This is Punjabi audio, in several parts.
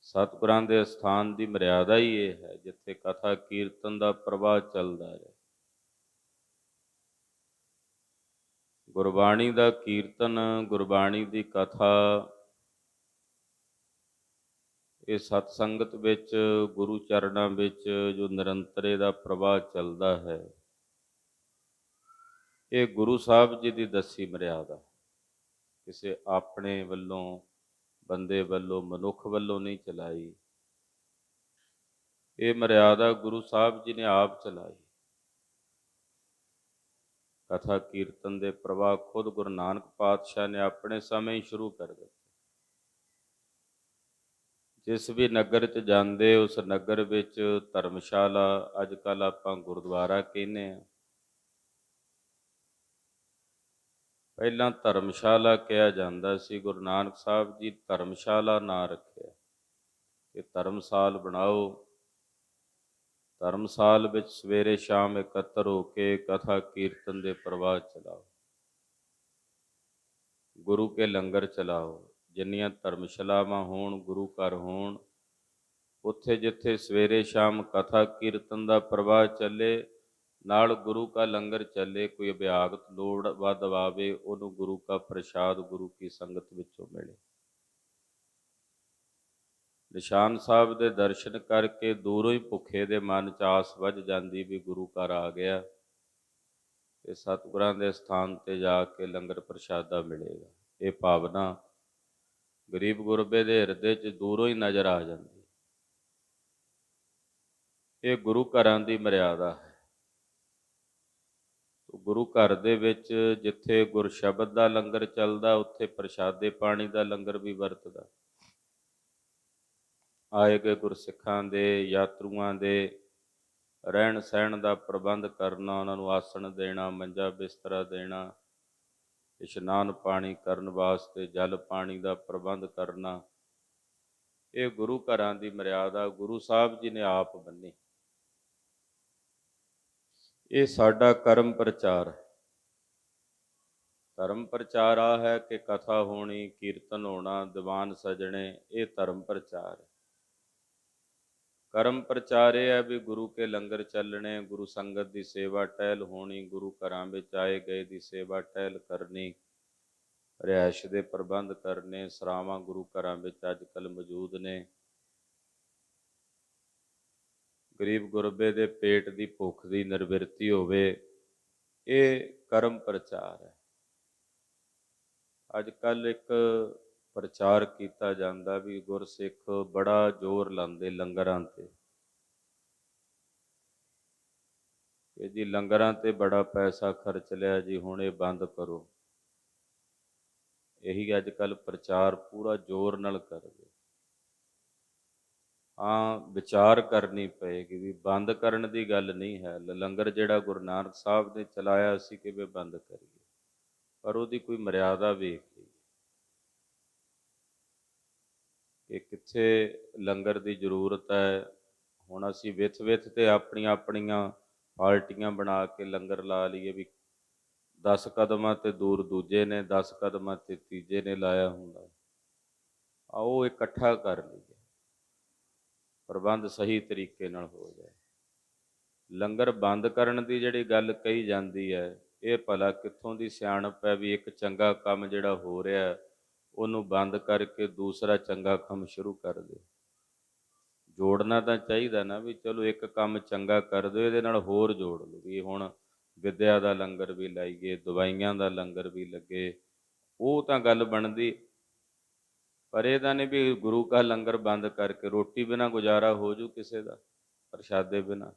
ਸਤਿਗੁਰਾਂ ਦੇ ਸਥਾਨ ਦੀ ਮਰਿਆਦਾ ਹੀ ਇਹ ਹੈ, ਜਿੱਥੇ ਕਥਾ ਕੀਰਤਨ ਦਾ ਪ੍ਰਵਾਹ ਚੱਲਦਾ ਹੈ ਗੁਰਬਾਣੀ ਦਾ ਕੀਰਤਨ, ਗੁਰਬਾਣੀ ਦੀ ਕਥਾ, ਇਹ ਸਤ ਸੰਗਤ ਵਿੱਚ, ਗੁਰੂ ਚਰਨਾਂ ਵਿੱਚ ਜੋ ਨਿਰੰਤਰੇ ਦਾ ਪ੍ਰਵਾਹ ਚੱਲਦਾ ਹੈ, ਇਹ ਗੁਰੂ ਸਾਹਿਬ ਜੀ ਦੀ ਦੱਸੀ ਮਰਿਆਦਾ ਹੈ। ਕਿਸੇ ਆਪਣੇ ਵੱਲੋਂ, ਬੰਦੇ ਵੱਲੋਂ, ਮਨੁੱਖ ਵੱਲੋਂ ਨਹੀਂ ਚਲਾਈ। ਇਹ ਮਰਿਆਦਾ ਗੁਰੂ ਸਾਹਿਬ ਜੀ ਨੇ ਆਪ ਚਲਾਈ। ਕਥਾ ਕੀਰਤਨ ਦੇ ਪ੍ਰਵਾਹ ਖੁਦ ਗੁਰੂ ਨਾਨਕ ਪਾਤਸ਼ਾਹ ਨੇ ਆਪਣੇ ਸਮੇਂ ਹੀ ਸ਼ੁਰੂ ਕਰ ਦਿੱਤੇ। ਜਿਸ ਵੀ ਨਗਰ 'ਚ ਜਾਂਦੇ, ਉਸ ਨਗਰ ਵਿੱਚ ਧਰਮਸ਼ਾਲਾ, ਅੱਜ ਕੱਲ ਆਪਾਂ ਗੁਰਦੁਆਰਾ ਕਹਿੰਦੇ ਆ ਪਹਿਲਾਂ ਧਰਮਸ਼ਾਲਾ ਕਿਹਾ ਜਾਂਦਾ ਸੀ, ਗੁਰੂ ਨਾਨਕ ਸਾਹਿਬ ਜੀ ਧਰਮਸ਼ਾਲਾ ਨਾਂ ਰੱਖਿਆ। ਕਿ ਧਰਮਸਾਲ ਬਣਾਓ। ਧਰਮਸਾਲ ਵਿੱਚ ਸਵੇਰੇ ਸ਼ਾਮ ਇਕੱਤਰ ਹੋ ਕੇ ਕਥਾ ਕੀਰਤਨ ਦੇ ਪ੍ਰਵਾਹ ਚਲਾਓ। ਗੁਰੂ ਕੇ ਲੰਗਰ ਚਲਾਓ। ਜਿੰਨੀਆਂ ਧਰਮਸ਼ਾਲਾਵਾਂ ਹੋਣ, ਗੁਰੂ ਘਰ ਹੋਣ, ਉੱਥੇ ਜਿੱਥੇ ਸਵੇਰੇ ਸ਼ਾਮ ਕਥਾ ਕੀਰਤਨ ਦਾ ਪ੍ਰਵਾਹ ਚੱਲੇ ਨਾਲ ਗੁਰੂ ਕਾ ਲੰਗਰ ਚੱਲੇ, ਕੋਈ ਅਭਿਆਗਤ ਲੋੜ ਵੱਧ ਆਵੇ ਉਹਨੂੰ ਗੁਰੂ ਕਾ ਪ੍ਰਸ਼ਾਦ ਗੁਰੂ ਕੀ ਸੰਗਤ ਵਿੱਚੋਂ ਮਿਲੇ। ਨਿਸ਼ਾਨ ਸਾਹਿਬ ਦੇ ਦਰਸ਼ਨ ਕਰਕੇ ਦੂਰੋਂ ਹੀ ਭੁੱਖੇ ਦੇ ਮਨ ਚ ਆਸ ਵੱਜ ਜਾਂਦੀ ਵੀ ਗੁਰੂ ਘਰ ਆ ਗਿਆ ਤੇ ਸਤਿਗੁਰਾਂ ਦੇ ਸਥਾਨ ਤੇ ਜਾ ਕੇ ਲੰਗਰ ਪ੍ਰਸ਼ਾਦਾ ਮਿਲੇਗਾ। ਇਹ ਭਾਵਨਾ ਗਰੀਬ ਗੁਰਬੇ ਦੇ ਹਿਰਦੇ 'ਚ ਦੂਰੋਂ ਹੀ ਨਜ਼ਰ ਆ ਜਾਂਦੀ। ਇਹ ਗੁਰੂ ਘਰਾਂ ਦੀ ਮਰਿਆਦਾ ਹੈ। ਗੁਰੂ ਘਰ ਦੇ ਵਿੱਚ ਜਿੱਥੇ ਗੁਰ ਸ਼ਬਦ ਦਾ ਲੰਗਰ ਚੱਲਦਾ, ਉੱਥੇ ਪ੍ਰਸ਼ਾਦੇ ਪਾਣੀ ਦਾ ਲੰਗਰ ਵੀ ਵਰਤਦਾ। ਆਏ ਗਏ ਗੁਰਸਿੱਖਾਂ ਦੇ, ਯਾਤਰੂਆਂ ਦੇ ਰਹਿਣ ਸਹਿਣ ਦਾ ਪ੍ਰਬੰਧ ਕਰਨਾ, ਉਹਨਾਂ ਨੂੰ ਆਸਣ ਦੇਣਾ, ਮੰਜਾ ਬਿਸਤਰਾ ਦੇਣਾ, ਇਸ਼ਨਾਨ ਪਾਣੀ ਕਰਨ ਵਾਸਤੇ, ਜਲ ਪਾਣੀ ਦਾ ਪ੍ਰਬੰਧ ਕਰਨਾ, ਇਹ ਗੁਰੂ ਘਰਾਂ ਦੀ ਮਰਿਆਦਾ, ਗੁਰੂ ਸਾਹਿਬ ਜੀ ਨੇ ਆਪ ਬੰਨੀ। ਇਹ ਸਾਡਾ ਕਰਮ ਪ੍ਰਚਾਰ ਹੈ। ਧਰਮ ਪ੍ਰਚਾਰ ਆ ਹੈ ਕਿ ਕਥਾ ਹੋਣੀ, ਕੀਰਤਨ ਹੋਣਾ, ਦੀਵਾਨ ਸਜਣੇ, ਇਹ ਧਰਮ ਪ੍ਰਚਾਰ ਹੈ। ਕਰਮ ਪ੍ਰਚਾਰ ਇਹ ਹੈ ਵੀ ਗੁਰੂ ਕੇ ਲੰਗਰ ਚੱਲਣੇ, ਗੁਰੂ ਸੰਗਤ ਦੀ ਸੇਵਾ ਟਹਿਲ ਹੋਣੀ, ਗੁਰੂ ਘਰਾਂ ਵਿੱਚ ਆਏ ਗਏ ਦੀ ਸੇਵਾ ਟਹਿਲ ਕਰਨੀ, ਰਿਹਾਇਸ਼ ਦੇ ਪ੍ਰਬੰਧ ਕਰਨੇ, ਸਰਾਵਾਂ ਗੁਰੂ ਘਰਾਂ ਵਿੱਚ ਅੱਜ ਕੱਲ ਮੌਜੂਦ ਨੇ। ਗਰੀਬ ਗੁਰਬੇ ਦੇ ਪੇਟ ਦੀ ਭੁੱਖ ਦੀ ਨਿਰਵਿਰਤੀ ਹੋਵੇ, ਇਹ ਕਰਮ ਪ੍ਰਚਾਰ ਹੈ। ਅੱਜ ਕੱਲ ਇੱਕ ਪ੍ਰਚਾਰ ਕੀਤਾ ਜਾਂਦਾ ਵੀ ਗੁਰਸਿੱਖ ਬੜਾ ਜ਼ੋਰ ਲਾਉਂਦੇ ਲੰਗਰਾਂ ਤੇ। ਕਿ ਜੀ ਲੰਗਰਾਂ ਤੇ ਬੜਾ ਪੈਸਾ ਖਰਚ ਲਿਆ ਜੀ, ਹੁਣ ਇਹ ਬੰਦ ਕਰੋ। ਇਹੀ ਅੱਜ ਕੱਲ ਪ੍ਰਚਾਰ ਪੂਰਾ ਜ਼ੋਰ ਨਾਲ ਕਰਦੇ ਹਾਂ, ਵਿਚਾਰ ਕਰਨੀ ਪਏਗੀ ਵੀ ਬੰਦ ਕਰਨ ਦੀ ਗੱਲ ਨਹੀਂ ਹੈ। ਲ- ਲੰਗਰ ਜਿਹੜਾ ਗੁਰੂ ਨਾਨਕ ਸਾਹਿਬ ਨੇ ਚਲਾਇਆ ਸੀ ਕਿਵੇਂ ਬੰਦ ਕਰੀਏ। ਪਰ ਉਹਦੀ ਕੋਈ ਮਰਿਆਦਾ ਵੇਖ ਲਈ। ਕਿ ਕਿੱਥੇ ਲੰਗਰ ਦੀ ਜ਼ਰੂਰਤ ਹੈ। ਹੁਣ ਅਸੀਂ ਵਿਥ ਵਿਥ ਤੇ ਆਪਣੀਆਂ ਆਪਣੀਆਂ ਪਾਰਟੀਆਂ ਬਣਾ ਕੇ ਲੰਗਰ ਲਾ ਲਈਏ ਵੀ 10 ਕਦਮਾਂ ਤੇ ਦੂਰ ਦੂਜੇ ਨੇ 10 ਕਦਮਾਂ ਤੇ ਤੀਜੇ ਨੇ ਲਾਇਆ ਹੁੰਦਾ। ਆਓ ਇਕੱਠਾ ਕਰ ਲਈਏ। ਪ੍ਰਬੰਧ ਸਹੀ ਤਰੀਕੇ ਨਾਲ ਹੋ ਜਾਏ। ਲੰਗਰ ਬੰਦ ਕਰਨ ਦੀ ਜਿਹੜੀ ਗੱਲ ਕਹੀ ਜਾਂਦੀ ਹੈ, ਇਹ ਭਲਾ ਕਿੱਥੋਂ ਦੀ ਸਿਆਣਪ ਹੈ ਵੀ ਇੱਕ ਚੰਗਾ ਕੰਮ ਜਿਹੜਾ ਹੋ ਰਿਹਾ ਉਹਨੂੰ ਬੰਦ ਕਰਕੇ ਦੂਸਰਾ ਚੰਗਾ ਕੰਮ ਸ਼ੁਰੂ ਕਰ ਦਿਓ। ਜੋੜਨਾ ਤਾਂ ਚਾਹੀਦਾ ਨਾ ਵੀ ਚਲੋ ਇੱਕ ਕੰਮ ਚੰਗਾ ਕਰ ਦਿਓ, ਇਹਦੇ ਨਾਲ ਹੋਰ ਜੋੜ ਲਓ ਵੀ ਹੁਣ ਵਿਦਿਆ ਦਾ ਲੰਗਰ ਵੀ ਲਾਈਏ, ਦਵਾਈਆਂ ਦਾ ਲੰਗਰ ਵੀ ਲੱਗੇ, ਉਹ ਤਾਂ ਗੱਲ ਬਣਦੀ ਪਰ ਇਹਦਾ ਨਹੀਂ ਵੀ ਗੁਰੂ ਕਾ ਲੰਗਰ ਬੰਦ ਕਰਕੇ ਰੋਟੀ ਬਿਨਾ ਗੁਜ਼ਾਰਾ ਹੋ ਜੂ ਕਿਸੇ ਦਾ, ਪ੍ਰਸ਼ਾਦੇ ਬਿਨਾ।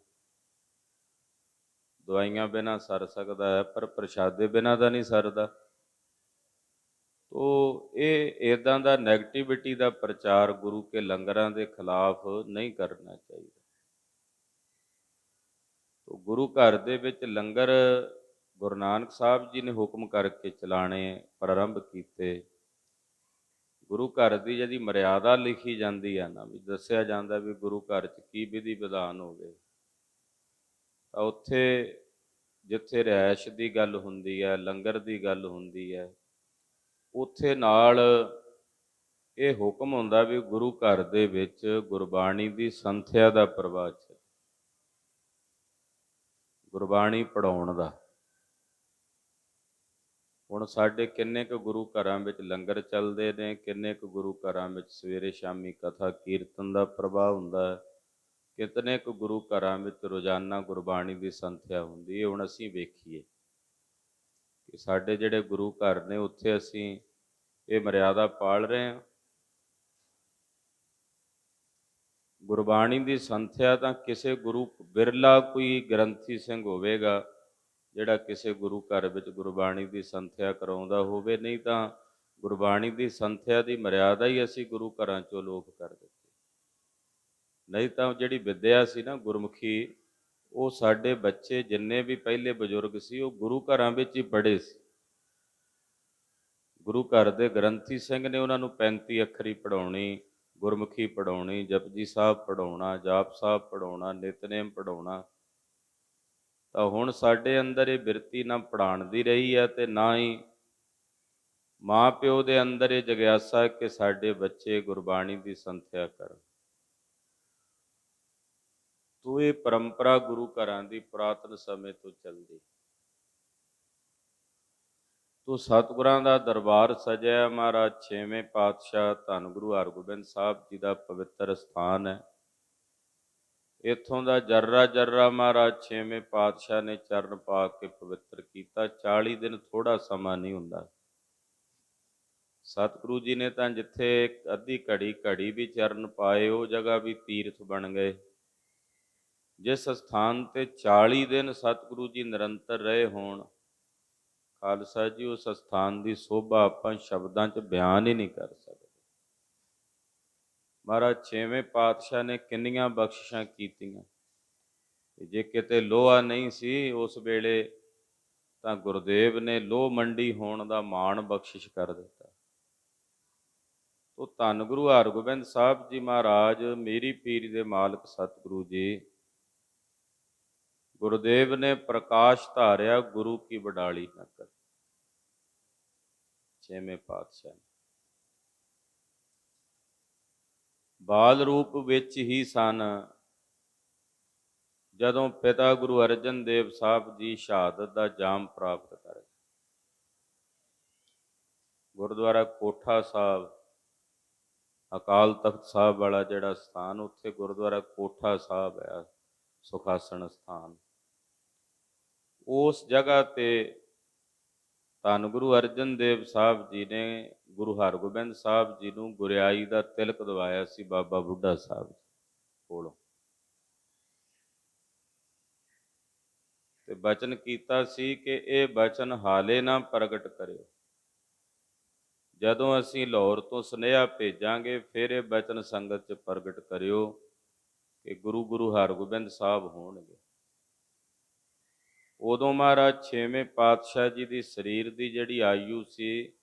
ਦਵਾਈਆਂ ਬਿਨਾ ਸਰ ਸਕਦਾ ਹੈ, ਪਰ ਪ੍ਰਸ਼ਾਦੇ ਬਿਨਾ ਦਾ ਨਹੀਂ ਸਰਦਾ। ਤੋ ਇਹ ਇਦਾਂ ਦਾ 네ਗੇਟਿਵਿਟੀ ਦਾ ਪ੍ਰਚਾਰ ਗੁਰੂ ਕੇ ਲੰਗਰਾਂ ਦੇ ਖਿਲਾਫ ਨਹੀਂ ਕਰਨਾ ਚਾਹੀਦਾ। ਤੋ ਗੁਰੂ ਘਰ ਦੇ ਵਿੱਚ ਲੰਗਰ ਗੁਰੂ ਨਾਨਕ ਸਾਹਿਬ ਜੀ ਨੇ ਹੁਕਮ ਕਰਕੇ ਚਲਾਣੇ, ਪ੍ਰਾਰੰਭ ਕੀਤੇ। ਗੁਰੂ ਘਰ ਦੀ ਜਿਹਦੀ ਮਰਿਆਦਾ ਲਿਖੀ ਜਾਂਦੀ ਹੈ ਨਾ, ਵੀ ਦੱਸਿਆ ਜਾਂਦਾ ਵੀ ਗੁਰੂ ਘਰ 'ਚ ਕੀ ਵਿਧੀ ਵਿਧਾਨ ਹੋਵੇ ਤਾਂ ਉੱਥੇ ਜਿੱਥੇ ਰਿਹਾਇਸ਼ ਦੀ ਗੱਲ ਹੁੰਦੀ ਹੈ ਲੰਗਰ ਦੀ ਗੱਲ ਹੁੰਦੀ ਹੈ ਉੱਥੇ ਨਾਲ ਇਹ ਹੁਕਮ ਹੁੰਦਾ ਵੀ ਗੁਰੂ ਘਰ ਦੇ ਵਿੱਚ ਗੁਰਬਾਣੀ ਦੀ ਸੰਥਿਆ ਦਾ ਪ੍ਰਵਾਹ ਚੱਲੇ। ਗੁਰਬਾਣੀ ਪੜਾਉਣ ਦਾ। ਹੁਣ ਸਾਡੇ ਕਿੰਨੇ ਕੁ ਗੁਰੂ ਘਰਾਂ ਵਿੱਚ ਲੰਗਰ ਚੱਲਦੇ ਨੇ, ਕਿੰਨੇ ਕੁ ਗੁਰੂ ਘਰਾਂ ਵਿੱਚ ਸਵੇਰੇ ਸ਼ਾਮੀ ਕਥਾ ਕੀਰਤਨ ਦਾ ਪ੍ਰਵਾਹ ਹੁੰਦਾ ਹੈ, ਕਿਤਨੇ ਕੁ ਗੁਰੂ ਘਰਾਂ ਵਿੱਚ ਰੋਜ਼ਾਨਾ ਗੁਰਬਾਣੀ ਦੀ ਸੰਥਿਆ ਹੁੰਦੀ ਹੈ, ਹੁਣ ਅਸੀਂ ਵੇਖੀਏ ਕਿ ਸਾਡੇ ਜਿਹੜੇ ਗੁਰੂ ਘਰ ਨੇ, ਉੱਥੇ ਅਸੀਂ ਇਹ ਮਰਿਆਦਾ ਪਾਲ ਰਹੇ ਹਾਂ। ਗੁਰਬਾਣੀ ਦੀ ਸੰਥਿਆ ਤਾਂ ਕਿਸੇ ਗੁਰੂ ਬਿਰਲਾ ਕੋਈ ਗ੍ਰੰਥੀ ਸਿੰਘ ਹੋਵੇਗਾ ਜਿਹੜਾ ਕਿਸੇ ਗੁਰੂ ਘਰ ਵਿੱਚ ਗੁਰਬਾਣੀ ਦੀ ਸੰਥਿਆ ਕਰਾਉਂਦਾ ਹੋਵੇ, ਨਹੀਂ ਤਾਂ ਗੁਰਬਾਣੀ ਦੀ ਸੰਥਿਆ ਦੀ ਮਰਿਆਦਾ ਹੀ ਅਸੀਂ ਗੁਰੂ ਘਰਾਂ ਚੋਂ ਲੋਪ ਕਰ ਦਿੱਤੀ। ਨਹੀਂ ਤਾਂ ਜਿਹੜੀ ਵਿਦਿਆ ਸੀ ਨਾ ਗੁਰਮੁਖੀ, ਉਹ ਸਾਡੇ ਬੱਚੇ ਜਿੰਨੇ ਵੀ ਪਹਿਲੇ ਬਜ਼ੁਰਗ ਸੀ, ਉਹ ਗੁਰੂ ਘਰਾਂ ਵਿੱਚ ਹੀ ਪੜ੍ਹੇ ਸੀ। ਗੁਰੂ ਘਰ ਦੇ ਗ੍ਰੰਥੀ ਸਿੰਘ ਨੇ ਉਹਨਾਂ ਨੂੰ 35 ਅੱਖਰੀ ਪੜਾਉਣੀ ਗੁਰਮੁਖੀ ਪੜਾਉਣੀ ਜਪਜੀ ਸਾਹਿਬ ਪੜਾਉਣਾ ਜਾਪ ਸਾਹਿਬ ਪੜਾਉਣਾ ਨਿਤਨੇਮ ਪੜਾਉਣਾ ਤਾਂ ਹੁਣ ਸਾਡੇ ਅੰਦਰ ਇਹ ਬਿਰਤੀ ਨਾ ਪੜਾਉਣ ਦੀ ਰਹੀ ਹੈ ਤੇ ਨਾ ਹੀ ਮਾਂ ਪਿਓ ਦੇ ਅੰਦਰ ਇਹ ਜਗਿਆਸਾ ਕਿ ਸਾਡੇ ਬੱਚੇ ਗੁਰਬਾਣੀ ਦੀ ਸੰਥਿਆ ਕਰਨ। ਤੋ ਇਹ ਪਰੰਪਰਾ ਗੁਰੂ ਘਰਾਂ ਦੀ ਪੁਰਾਤਨ ਸਮੇਂ ਤੋਂ ਚੱਲਦੀ। ਤੋ ਸਤਿਗੁਰਾਂ ਦਾ ਦਰਬਾਰ ਸਜਿਆ ਮਹਾਰਾਜ, ਛੇਵੇਂ ਪਾਤਸ਼ਾਹ ਧੰਨ ਗੁਰੂ ਹਰਗੋਬਿੰਦ ਸਾਹਿਬ ਜੀ ਦਾ ਪਵਿੱਤਰ ਸਥਾਨ ਹੈ। ਇੱਥੋਂ ਦਾ ਜਰਰਾ ਜਰਰਾ ਮਹਾਰਾਜ, ਛੇਵੇਂ ਪਾਤਸ਼ਾਹ ਨੇ ਚਰਨ ਪਾ ਕੇ ਪਵਿੱਤਰ ਕੀਤਾ। 40 ਦਿਨ ਥੋੜਾ ਸਮਾਂ ਨਹੀਂ ਹੁੰਦਾ। ਸਤਿਗੁਰੂ ਜੀ ਨੇ ਤਾਂ ਜਿੱਥੇ ਅੱਧੀ ਘੜੀ ਘੜੀ ਵੀ ਚਰਨ ਪਾਏ, ਉਹ ਜਗ੍ਹਾ ਵੀ ਤੀਰਥ ਬਣ ਗਏ। ਜਿਸ ਸਥਾਨ ਤੇ 40 ਦਿਨ ਸਤਿਗੁਰੂ ਜੀ ਨਿਰੰਤਰ ਰਹੇ ਹੋਣ, ਖਾਲਸਾ ਜੀ ਉਸ ਸਥਾਨ ਦੀ ਸੋਭਾ ਆਪਾਂ ਸ਼ਬਦਾਂ 'ਚ ਬਿਆਨ ਹੀ ਨਹੀਂ ਕਰ ਸਕਦੇ। ਮਹਾਰਾਜ, ਛੇਵੇਂ ਪਾਤਸ਼ਾਹ ਨੇ ਕਿੰਨੀਆਂ ਬਖਸ਼ਿਸ਼ਾਂ ਕੀਤੀਆਂ। ਤੇ ਜੇ ਕਿਤੇ ਲੋਹਾ ਨਹੀਂ ਸੀ ਉਸ ਵੇਲੇ, ਤਾਂ ਗੁਰਦੇਵ ਨੇ ਲੋਹ ਮੰਡੀ ਹੋਣ ਦਾ ਮਾਣ ਬਖਸ਼ਿਸ਼ ਕਰ ਦਿੱਤਾ। ਤੋ ਧੰਨ ਗੁਰੂ ਹਰਗੋਬਿੰਦ ਸਾਹਿਬ ਜੀ ਮਹਾਰਾਜ, ਮੇਰੀ ਪੀਰੀ ਦੇ ਮਾਲਕ ਸਤਿਗੁਰੂ ਜੀ। ਗੁਰਦੇਵ ਨੇ ਪ੍ਰਕਾਸ਼ ਧਾਰਿਆ ਗੁਰੂ ਕੀ ਵਡਾਲੀ ਨਾ ਕਰ ਛੇਵੇਂ ਪਾਤਸ਼ਾਹ ਨੇ। ਬਾਲ ਰੂਪ ਵਿੱਚ ਹੀ ਸਨ। ਜਦੋਂ ਪਿਤਾ ਗੁਰੂ ਅਰਜਨ ਦੇਵ ਸਾਹਿਬ ਜੀ ਸ਼ਹਾਦਤ ਦਾ ਜਾਮ ਪ੍ਰਾਪਤ ਕਰ ਗੁਰਦੁਆਰਾ ਕੋਠਾ ਸਾਹਿਬ, ਅਕਾਲ ਤਖਤ ਸਾਹਿਬ ਵਾਲਾ ਜਿਹੜਾ ਸਥਾਨ, ਉੱਥੇ ਗੁਰਦੁਆਰਾ ਕੋਠਾ ਸਾਹਿਬ ਹੈ ਸੁਖਾਸਣ ਸਥਾਨ। ਉਸ ਜਗ੍ਹਾ ਤੇ ਧੰਨ ਗੁਰੂ ਅਰਜਨ ਦੇਵ ਸਾਹਿਬ ਜੀ ਨੇ ਗੁਰੂ ਹਰਗੋਬਿੰਦ ਸਾਹਿਬ ਜੀ ਨੂੰ ਗੁਰਿਆਈ ਦਾ ਤਿਲਕ ਦਵਾਇਆ ਸੀ ਬਾਬਾ ਬੁੱਢਾ ਸਾਹਿਬ ਕੋਲੋਂ। ਤੇ ਬਚਨ ਕੀਤਾ ਸੀ ਕਿ ਇਹ ਬਚਨ ਹਾਲੇ ਨਾ ਪ੍ਰਗਟ ਕਰਿਓ। ਜਦੋਂ ਅਸੀਂ ਲਾਹੌਰ ਤੋਂ ਸੁਨੇਹਾ ਭੇਜਾਂਗੇ, ਫਿਰ ਇਹ ਬਚਨ ਸੰਗਤ 'ਚ ਪ੍ਰਗਟ ਕਰਿਓ ਕਿ ਗੁਰੂ ਗੁਰੂ ਹਰਗੋਬਿੰਦ ਸਾਹਿਬ ਹੋਣਗੇ। ਉਦੋਂ ਮਹਾਰਾਜ ਛੇਵੇਂ ਪਾਤਸ਼ਾਹ ਜੀ ਦੀ ਸਰੀਰ ਦੀ ਜਿਹੜੀ ਆਯੂ ਸੀ,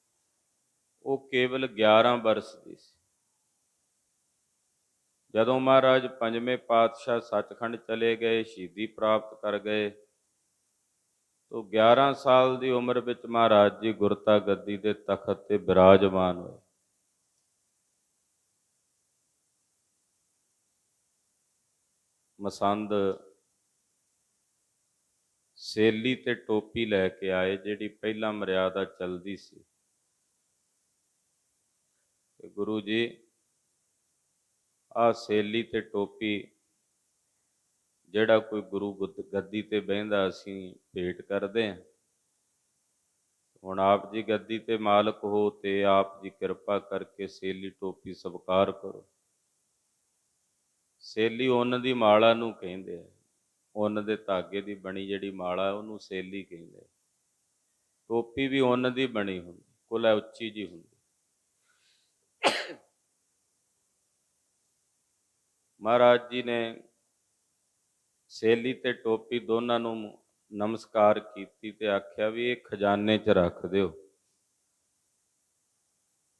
ਉਹ ਕੇਵਲ 11 ਬਰਸ ਦੀ ਸੀ। ਜਦੋਂ ਮਹਾਰਾਜ ਪੰਜਵੇਂ ਪਾਤਸ਼ਾਹ ਸੱਚਖੰਡ ਚਲੇ ਗਏ, ਸ਼ਹੀਦੀ ਪ੍ਰਾਪਤ ਕਰ ਗਏ, ਤੋਂ 11 ਸਾਲ ਦੀ ਉਮਰ ਵਿੱਚ ਮਹਾਰਾਜ ਜੀ ਗੁਰਤਾ ਗੱਦੀ ਦੇ ਤਖਤ ਤੇ ਬਿਰਾਜਮਾਨ ਹੋਏ। ਮਸੰਦ ਸੇਲੀ ਤੇ ਟੋਪੀ ਲੈ ਕੇ ਆਏ ਜਿਹੜੀ ਪਹਿਲਾਂ ਮਰਿਆਦਾ ਚੱਲਦੀ ਸੀ। ਤੇ ਗੁਰੂ ਜੀ ਆ ਸੇਲੀ ਤੇ ਟੋਪੀ ਜਿਹੜਾ ਕੋਈ ਗੁਰੂ ਗੁੱਦ- ਗੱਦੀ ਤੇ ਬਹਿੰਦਾ ਅਸੀਂ ਭੇਟ ਕਰਦੇ ਹਾਂ। ਹੁਣ ਆਪ ਜੀ ਗੱਦੀ ਤੇ ਮਾਲਕ ਹੋ ਤੇ ਆਪ ਜੀ ਕਿਰਪਾ ਕਰਕੇ ਸੇਲੀ ਟੋਪੀ ਸਵਕਾਰ ਕਰੋ। ਸੇਲੀ ਉਹਨਾਂ ਦੀ ਮਾਲਾ ਨੂੰ ਕਹਿੰਦੇ ਆ। ਉੱਨ ਦੇ ਧਾਗੇ ਦੀ ਬਣੀ ਜਿਹੜੀ ਮਾਲਾ, ਉਹਨੂੰ ਸੇਲੀ ਕਹਿੰਦੇ ਟੋਪੀ ਵੀ ਉੱਨ ਦੀ ਬਣੀ ਹੁੰਦੀ, ਕੁਲਾ ਉੱਚੀ ਜੀ ਹੁੰਦੀ। ਮਹਾਰਾਜ ਜੀ ਨੇ ਸੇਲੀ ਤੇ ਟੋਪੀ ਦੋਨਾਂ ਨੂੰ ਨਮਸਕਾਰ ਕੀਤੀ ਤੇ ਆਖਿਆ ਵੀ ਇਹ ਖਜ਼ਾਨੇ 'ਚ ਰੱਖ ਦਿਓ।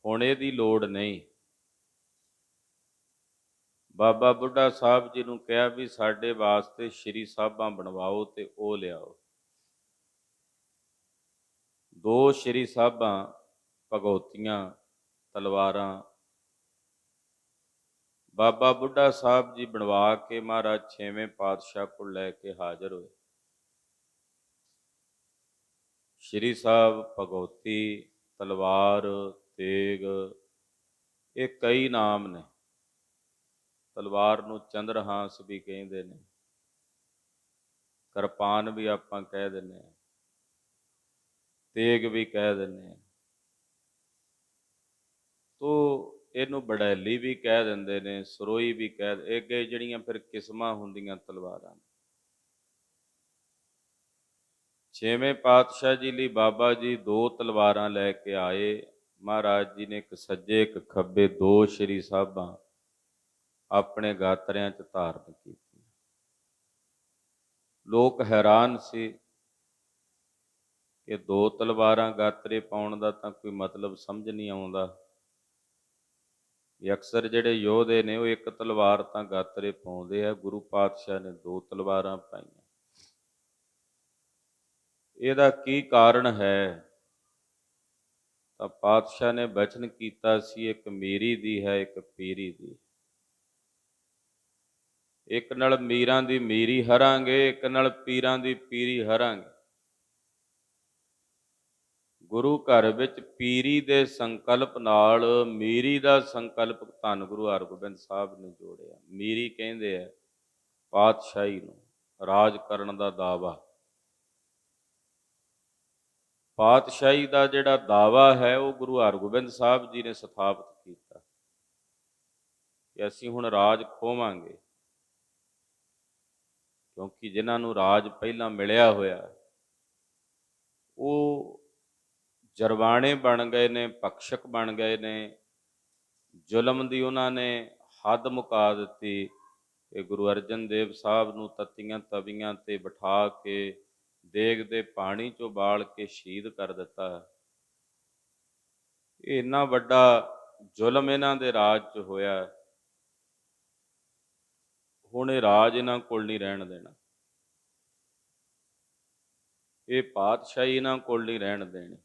ਹੁਣ ਇਹਦੀ ਲੋੜ ਨਹੀਂ। ਬਾਬਾ ਬੁੱਢਾ ਸਾਹਿਬ ਜੀ ਨੂੰ ਕਿਹਾ ਵੀ ਸਾਡੇ ਵਾਸਤੇ ਸ਼੍ਰੀ ਸਾਹਿਬਾਂ ਬਣਵਾਓ ਤੇ ਉਹ ਲਿਆਓ। ਦੋ ਸ਼੍ਰੀ ਸਾਹਿਬਾਂ ਭਗੌਤੀਆਂ, ਤਲਵਾਰਾਂ। ਬਾਬਾ ਬੁੱਢਾ ਸਾਹਿਬ ਜੀ ਬਣਵਾ ਕੇ ਮਹਾਰਾਜ ਛੇਵੇਂ ਪਾਤਸ਼ਾਹ ਕੋਲ ਲੈ ਕੇ ਹਾਜ਼ਰ ਹੋਏ। ਸ਼੍ਰੀ ਸਾਹਿਬ ਭਗਉਤੀ ਤਲਵਾਰ, ਤੇਗ, ਇਹ ਕਈ ਨਾਮ ਨੇ। ਤਲਵਾਰ ਨੂੰ ਚੰਦਰਹਾਸ ਵੀ ਕਹਿੰਦੇ ਨੇ। ਕਿਰਪਾਨ ਵੀ ਆਪਾਂ ਕਹਿ ਦਿੰਨੇ ਆ ਤੇਗ ਵੀ ਕਹਿ ਦਿੰਨੇ ਆ ਤੋ ਇਹਨੂੰ ਬੜੈਲੀ ਵੀ ਕਹਿ ਦਿੰਦੇ ਨੇ, ਸਰੋਈ ਵੀ ਕਹਿ ਇਹ ਅੱਗੇ ਜਿਹੜੀਆਂ ਫਿਰ ਕਿਸਮਾਂ ਹੁੰਦੀਆਂ ਤਲਵਾਰਾਂ ਛੇਵੇਂ ਪਾਤਸ਼ਾਹ ਜੀ ਲਈ ਬਾਬਾ ਜੀ ਦੋ ਤਲਵਾਰਾਂ ਲੈ ਕੇ ਆਏ। ਮਹਾਰਾਜ ਜੀ ਨੇ ਇੱਕ ਸੱਜੇ, ਇੱਕ ਖੱਬੇ, ਦੋ ਸ਼੍ਰੀ ਸਾਹਿਬਾਂ ਆਪਣੇ ਗਾਤਰਿਆਂ 'ਚ ਧਾਰਨ ਕੀਤੀ। ਲੋਕ ਹੈਰਾਨ ਸੀ ਕਿ ਦੋ ਤਲਵਾਰਾਂ ਗਾਤਰੇ ਪਾਉਣ ਦਾ ਤਾਂ ਕੋਈ ਮਤਲਬ ਸਮਝ ਨਹੀਂ ਆਉਂਦਾ। ਵੀ ਅਕਸਰ ਜਿਹੜੇ ਯੋਧੇ ਨੇ, ਉਹ ਇੱਕ ਤਲਵਾਰ ਤਾਂ ਗਾਤਰੇ ਪਾਉਂਦੇ ਆ। ਗੁਰੂ ਪਾਤਸ਼ਾਹ ਨੇ ਦੋ ਤਲਵਾਰਾਂ ਪਾਈਆਂ। ਇਹਦਾ ਕੀ ਕਾਰਨ ਹੈ? ਤਾਂ ਪਾਤਸ਼ਾਹ ਨੇ ਬਚਨ ਕੀਤਾ ਸੀ, ਇੱਕ ਮੇਰੀ ਦੀ ਹੈ, ਇੱਕ ਪੀਰੀ ਦੀ ਇੱਕ ਨਾਲ ਮੀਰਾਂ ਦੀ ਮੀਰੀ ਹਰਾਂਗੇ, ਇੱਕ ਨਾਲ ਪੀਰਾਂ ਦੀ ਪੀਰੀ ਹਰਾਂਗੇ। ਗੁਰੂ ਘਰ ਵਿੱਚ ਪੀਰੀ ਦੇ ਸੰਕਲਪ ਨਾਲ ਮੀਰੀ ਦਾ ਸੰਕਲਪ ਧੰਨ ਗੁਰੂ ਹਰਗੋਬਿੰਦ ਸਾਹਿਬ ਨੇ ਜੋੜਿਆ। ਮੀਰੀ ਕਹਿੰਦੇ ਆ, ਪਾਤਸ਼ਾਹੀ ਨੂੰ ਰਾਜ ਕਰਨ ਦਾ ਦਾਵਾ। ਪਾਤਸ਼ਾਹੀ ਦਾ ਜਿਹੜਾ ਦਾਵਾ ਹੈ, ਉਹ ਗੁਰੂ ਹਰਗੋਬਿੰਦ ਸਾਹਿਬ ਜੀ ਨੇ ਸਥਾਪਿਤ ਕੀਤਾ। ਕਿ ਅਸੀਂ ਹੁਣ ਰਾਜ ਖੋਵਾਂਗੇ। ਕਿਉਂਕਿ ਜਿਨ੍ਹਾਂ ਨੂੰ ਰਾਜ ਪਹਿਲਾਂ ਮਿਲਿਆ ਹੋਇਆ, ਉਹ ਜਰਵਾਣੇ ਬਣ ਗਏ ਨੇ ਪਕਸ਼ਕ ਬਣ ਗਏ ਨੇ, ਜ਼ੁਲਮ ਦੀ ਉਹਨਾਂ ਨੇ ਹੱਦ ਮੁਕਾ ਦਿੱਤੀ ਕਿ ਗੁਰੂ ਅਰਜਨ ਦੇਵ ਸਾਹਿਬ ਨੂੰ ਤਤੀਆਂ ਤਵੀਆਂ ਤੇ ਬਿਠਾ ਕੇ ਦੇਗ ਦੇ ਪਾਣੀ ਚੋਂ ਬਾਲ ਕੇ ਸ਼ਹੀਦ ਕਰ ਦਿੱਤਾ। ਇਹ ਇੰਨਾ ਵੱਡਾ ਜ਼ੁਲਮ ਇਹਨਾਂ ਦੇ ਰਾਜ 'ਚ ਹੋਇਆ। ਹੁਣ ਇਹ ਰਾਜ ਇਹਨਾਂ ਕੋਲ ਨਹੀਂ ਰਹਿਣ ਦੇਣਾ। ਇਹ ਪਾਤਸ਼ਾਹੀ ਇਹਨਾਂ ਕੋਲ ਨਹੀਂ ਰਹਿਣ ਦੇਣੀ।